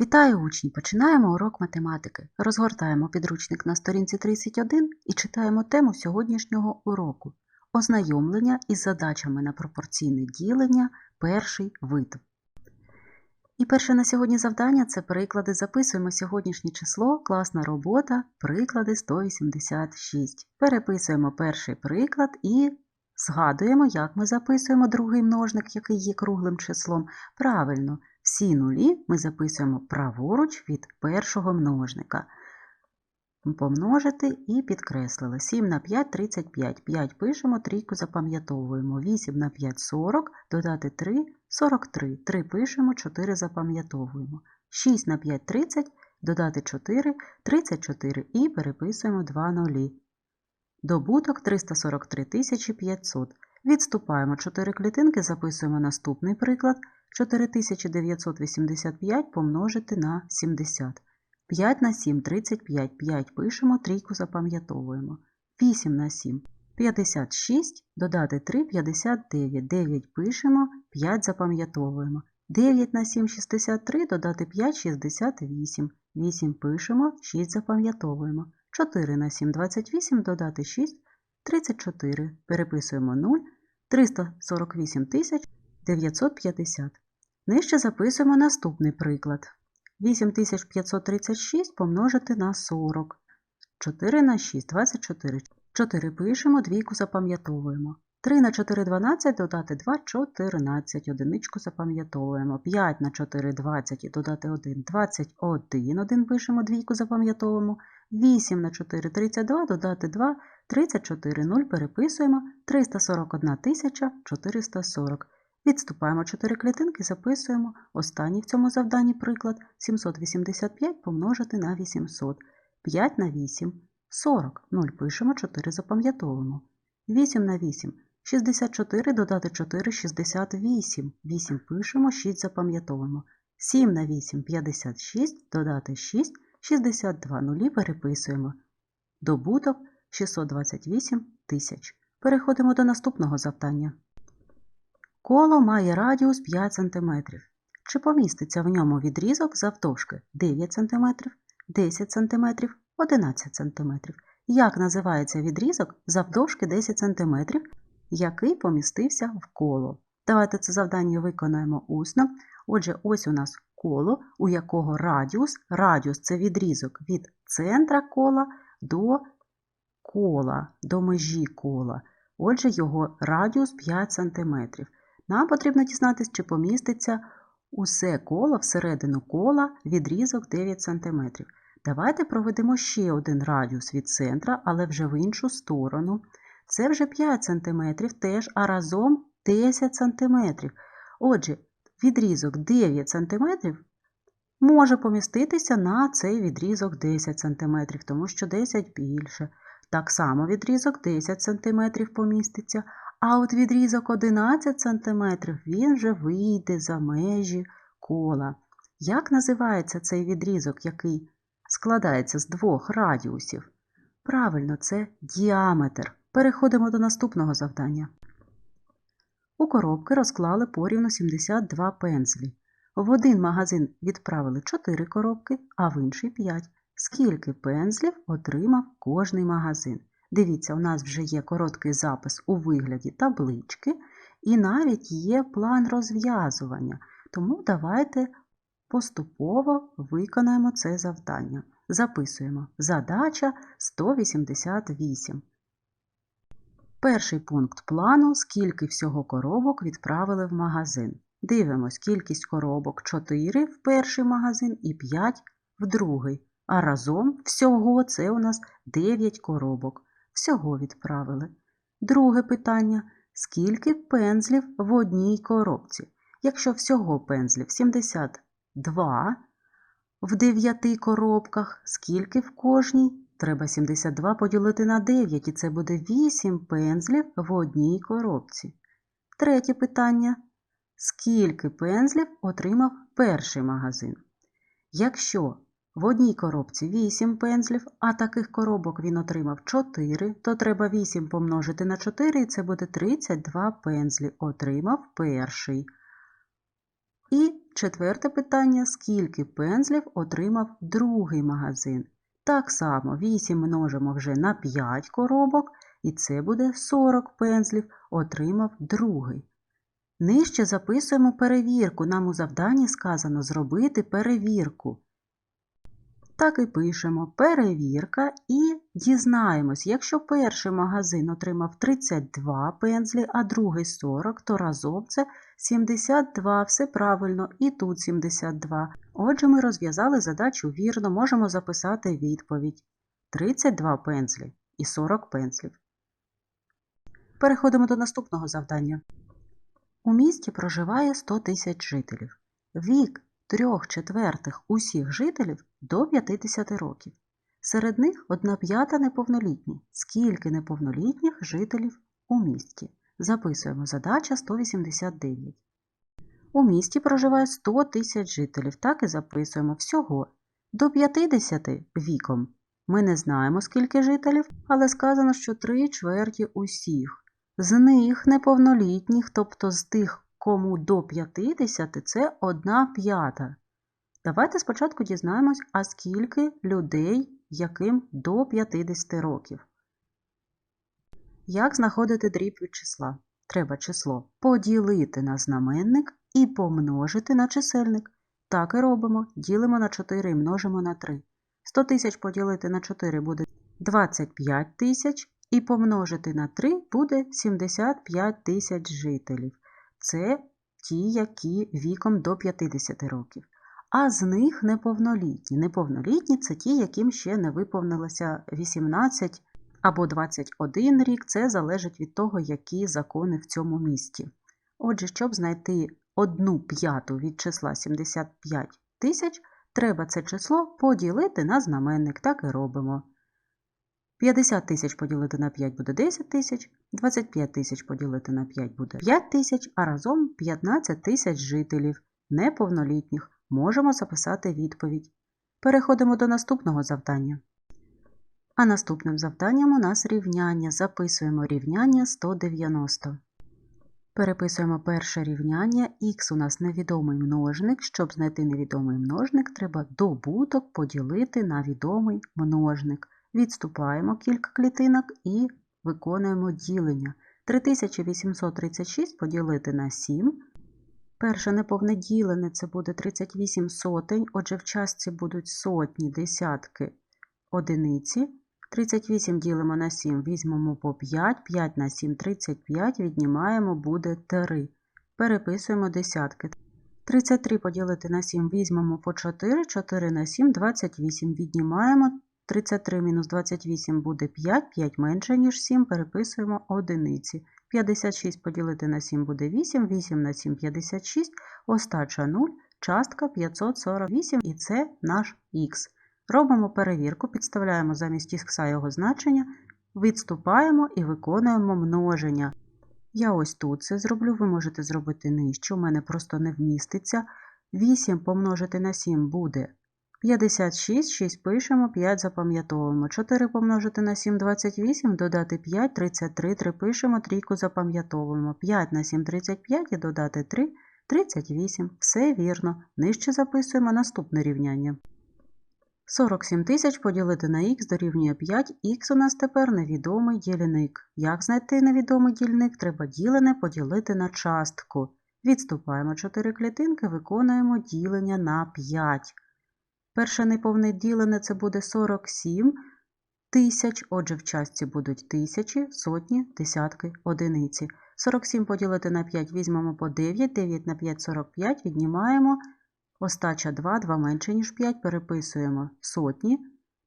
Вітаю учні! Починаємо урок математики. Розгортаємо підручник на сторінці 31 і читаємо тему сьогоднішнього уроку Ознайомлення із задачами на пропорційне ділення перший вид. І перше на сьогодні завдання це приклади. Записуємо сьогоднішнє число, класна робота, приклади 186. Переписуємо перший приклад і згадуємо, як ми записуємо другий множник, який є круглим числом. Правильно, всі нулі ми записуємо праворуч від першого множника. Помножити і підкреслили. 7 на 5 – 35. 5 пишемо, трійку запам'ятовуємо. 8 на 5 – 40, додати 3 – 43. 3 пишемо, 4 запам'ятовуємо. 6 на 5 – 30, додати 4 – 34 і переписуємо 2 нулі. Добуток 343 500. Відступаємо 4 клітинки, записуємо наступний приклад. 4985 помножити на 70. 5 на 7 – 35. 5 пишемо, трійку запам'ятовуємо. 8 на 7 – 56, додати 3 – 59. 9 пишемо, 5 запам'ятовуємо. 9 на 7 – 63, додати 5 – 68. 8 пишемо, 6 запам'ятовуємо. 4 на 7 – 28, додати 6 – 34. Переписуємо 0, 348 950. Нижче записуємо наступний приклад. 8536 помножити на 40. 4 на 6 – 24. 4 пишемо, двійку запам'ятовуємо. 3 на 4 – 12, додати 2 – 14. Одиничку запам'ятовуємо. 5 на 4 – 20 і додати 1 – 21. 1 пишемо, двійку запам'ятовуємо. 8 на 4 – 32, додати 2 – 34. 0 переписуємо. 341 440. Відступаємо 4 клітинки, записуємо останній в цьому завданні приклад 785 помножити на 800. 5 на 8 – 40. 0 пишемо, 4 запам'ятовуємо. 8 на 8 – 64, додати 4 – 68. 8 пишемо, 6 запам'ятовуємо. 7 на 8 – 56, додати 6 – 62. Нулі переписуємо. Добуток 628 тисяч. Переходимо до наступного завдання. Коло має радіус 5 см. Чи поміститься в ньому відрізок завдовжки 9 см, 10 см, 11 см? Як називається відрізок завдовжки 10 см, який помістився в коло? Давайте це завдання виконаємо усно. Отже, ось у нас коло, у якого радіус. Радіус це відрізок від центра кола до кола, до межі кола. Отже, його радіус 5 см. Нам потрібно дізнатися, чи поміститься усе коло всередину кола відрізок 9 см. Давайте проведемо ще один радіус від центра, але вже в іншу сторону. Це вже 5 см теж, а разом 10 см. Отже, відрізок 9 см може поміститися на цей відрізок 10 см, тому що 10 більше. Так само відрізок 10 см поміститься, а от відрізок 11 см він вже вийде за межі кола. Як називається цей відрізок, який складається з двох радіусів? Правильно, це діаметр. Переходимо до наступного завдання. У коробки розклали порівну 72 пензлі. В один магазин відправили 4 коробки, а в інший 5. Скільки пензлів отримав кожний магазин? Дивіться, у нас вже є короткий запис у вигляді таблички, і навіть є план розв'язування. Тому давайте поступово виконаємо це завдання. Записуємо задача 188. Перший пункт плану скільки всього коробок відправили в магазин. Дивимось, кількість коробок 4 в перший магазин і 5 в другий. А разом всього це у нас 9 коробок. Всього відправили. Друге питання. Скільки пензлів в одній коробці? Якщо всього пензлів 72 в 9 коробках, скільки в кожній? Треба 72 поділити на 9, і це буде 8 пензлів в одній коробці. Третє питання. Скільки пензлів отримав перший магазин? Якщо в одній коробці 8 пензлів, а таких коробок він отримав 4, то треба 8 помножити на 4, і це буде 32 пензлі. Отримав перший. І четверте питання: скільки пензлів отримав другий магазин? Так само 8 множимо вже на 5 коробок, і це буде 40 пензлів отримав другий. Нижче записуємо перевірку. Нам у завданні сказано зробити перевірку. Так і пишемо перевірка і дізнаємось, якщо перший магазин отримав 32 пензлі, а другий 40, то разом це 72, все правильно, і тут 72. Отже, ми розв'язали задачу вірно, можемо записати відповідь. 32 пензлі і 40 пензлів. Переходимо до наступного завдання. У місті проживає 100 тисяч жителів. Вік трьох четвертих усіх жителів до 50 років. Серед них одна п'ята неповнолітні. Скільки неповнолітніх жителів у місті? Записуємо задача 189. У місті проживає 100 тисяч жителів. Так і записуємо всього. До 50 віком. Ми не знаємо, скільки жителів, але сказано, що три чверті усіх. З них неповнолітніх, тобто з тих, кому до 50, це одна п'ята. Давайте спочатку дізнаємось, а скільки людей, яким до 50 років. Як знаходити дріб від числа? Треба число поділити на знаменник і помножити на чисельник. Так і робимо. Ділимо на 4 і множимо на 3. 100 тисяч поділити на 4 буде 25 тисяч, і помножити на 3 буде 75 тисяч жителів. Це ті, які віком до 50 років. А з них неповнолітні. Неповнолітні це ті, яким ще не виповнилося 18 або 21 рік. Це залежить від того, які закони в цьому місті. Отже, щоб знайти одну п'яту від числа 75 тисяч, треба це число поділити на знаменник. Так і робимо. 50 тисяч поділити на 5 буде 10 тисяч, 25 тисяч поділити на 5 буде 5 тисяч, а разом 15 тисяч жителів неповнолітніх. Можемо записати відповідь. Переходимо до наступного завдання. А наступним завданням у нас рівняння. Записуємо рівняння 190. Переписуємо перше рівняння. Х у нас невідомий множник. Щоб знайти невідомий множник, треба добуток поділити на відомий множник. Відступаємо кілька клітинок і виконуємо ділення. 3836 поділити на 7. Перше неповне ділене це буде 38 сотень, отже, в частці будуть сотні, десятки, одиниці. 38 ділимо на 7, візьмемо по 5, 5 на 7, 35, віднімаємо, буде 3. Переписуємо десятки. 33 поділити на 7 візьмемо по 4, 4 на 7, 28, віднімаємо. 33 мінус 28 буде 5, 5 менше, ніж 7, переписуємо одиниці. 56 поділити на 7 буде 8, 8 на 7 56, остача 0, частка 548 і це наш х. Робимо перевірку, підставляємо замість х його значення, відступаємо і виконуємо множення. Я ось тут це зроблю, ви можете зробити нижче, у мене просто не вміститься. 8 помножити на 7 буде 56, 6 пишемо, 5 запам'ятовуємо. 4 помножити на 7 28, додати 5, 33, 3 пишемо, трійку запам'ятовуємо. 5 на 7 35 і додати 3, 38. Все вірно. Нижче записуємо наступне рівняння. 47 тисяч поділити на х дорівнює 5, х у нас тепер невідомий дільник. Як знайти невідомий дільник? Треба ділене поділити на частку. Відступаємо 4 клітинки, виконуємо ділення на 5. Перше неповне ділене це буде 47 тисяч, отже, в частці будуть тисячі, сотні, десятки, одиниці. 47 поділити на 5 візьмемо по 9, 9 на 5 45, віднімаємо. Остача 2, 2 менше, ніж 5, переписуємо сотні.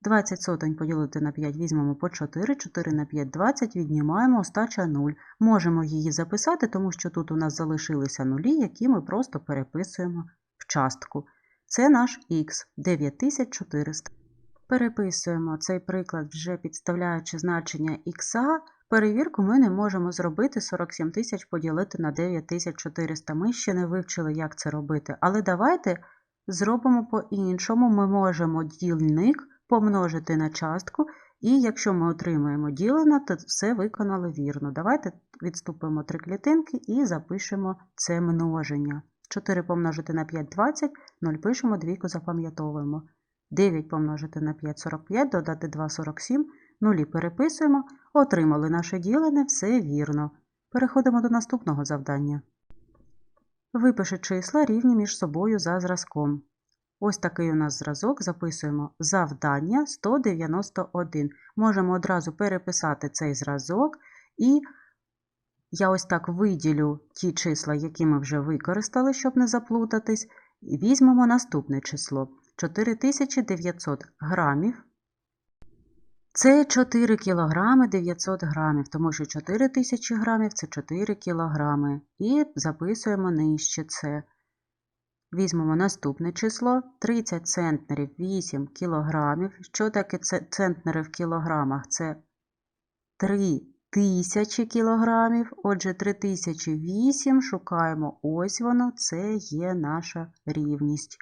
20 сотень поділити на 5 візьмемо по 4, 4 на 5 20, віднімаємо остача 0. Можемо її записати, тому що тут у нас залишилися нулі, які ми просто переписуємо в частку. Це наш х 9400. Переписуємо цей приклад, вже підставляючи значення х. Перевірку ми не можемо зробити 47 тисяч поділити на 9400. Ми ще не вивчили, як це робити. Але давайте зробимо по-іншому. Ми можемо дільник помножити на частку, і якщо ми отримаємо ділено, то все виконали вірно. Давайте відступимо три клітинки і запишемо це множення. 4 помножити на 5 – 20, 0 пишемо, двійку запам'ятовуємо. 9 помножити на 5 – 45, додати 2 – 47, нулі переписуємо, отримали наше ділене, все вірно. Переходимо до наступного завдання. Випиши числа рівні між собою за зразком. Ось такий у нас зразок. Записуємо завдання 191. Можемо одразу переписати цей зразок, і я ось так виділю ті числа, які ми вже використали, щоб не заплутатись. І візьмемо наступне число 4900 грамів. Це 4 кілограми 900 грамів, тому що 4000 грамів це 4 кілограми. І записуємо нижче це. Візьмемо наступне число 30 центнерів 8 кілограмів. Що таке центнери в кілограмах? Це 3 тисячі кілограмів. Отже, 3008 шукаємо. Ось воно, це є наша рівність.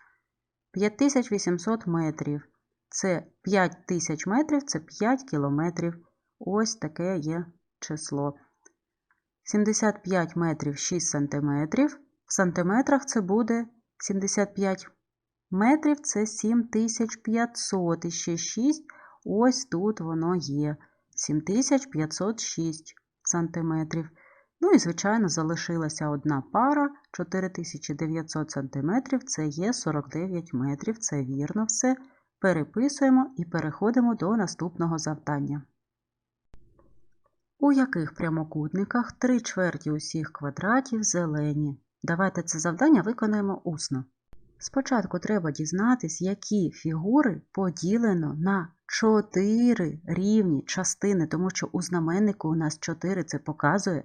5800 метрів. Це 5000 метрів, це 5 кілометрів. Ось таке є число. 75 метрів 6 сантиметрів. В сантиметрах це буде 75 метрів це 7500 і ще 6. Ось тут воно є. 7506 сантиметрів. Ну і, звичайно, залишилася одна пара 4900 сантиметрів. Це є 49 метрів. Це вірно все. Переписуємо і переходимо до наступного завдання. У яких прямокутниках 3 чверті усіх квадратів зелені? Давайте це завдання виконаємо усно. Спочатку треба дізнатись, які фігури поділено на 4 рівні частини, тому що у знаменнику у нас 4 це показує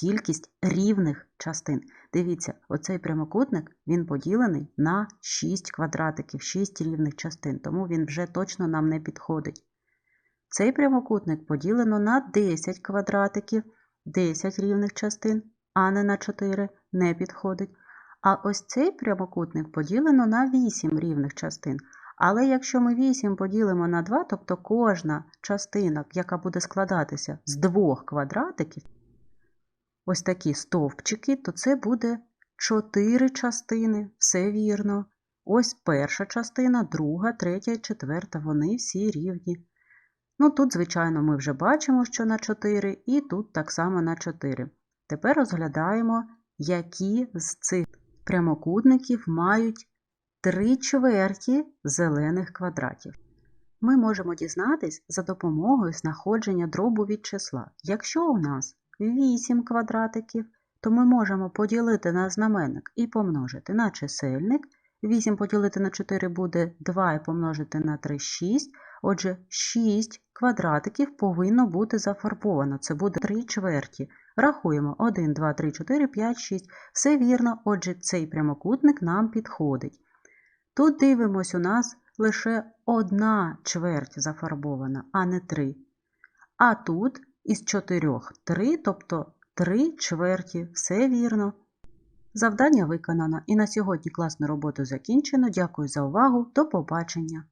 кількість рівних частин. Дивіться, оцей прямокутник він поділений на 6 квадратиків, 6 рівних частин, тому він вже точно нам не підходить. Цей прямокутник поділено на 10 квадратиків, 10 рівних частин, а не на 4 не підходить. А ось цей прямокутник поділено на 8 рівних частин. Але якщо ми 8 поділимо на 2, тобто кожна частина, яка буде складатися з двох квадратиків, ось такі стовпчики, то це буде 4 частини, все вірно. Ось перша частина, друга, третя і четверта, вони всі рівні. Ну, тут, звичайно, ми вже бачимо, що на 4, і тут так само на 4. Тепер розглядаємо, які з цих прямокутників мають 3 чверті зелених квадратів. Ми можемо дізнатись за допомогою знаходження дробу від числа. Якщо у нас 8 квадратиків, то ми можемо поділити на знаменник і помножити на чисельник. 8 поділити на 4 буде 2 і помножити на 3 6. Отже, 6 квадратиків повинно бути зафарбовано. Це буде 3 чверті. Рахуємо 1, 2, 3, 4, 5, 6. Все вірно, отже, цей прямокутник нам підходить. Тут дивимось, у нас лише одна чверть зафарбована, а не 3. А тут із 4 3, тобто 3 чверті. Все вірно. Завдання виконано і на сьогодні класну роботу закінчено. Дякую за увагу. До побачення!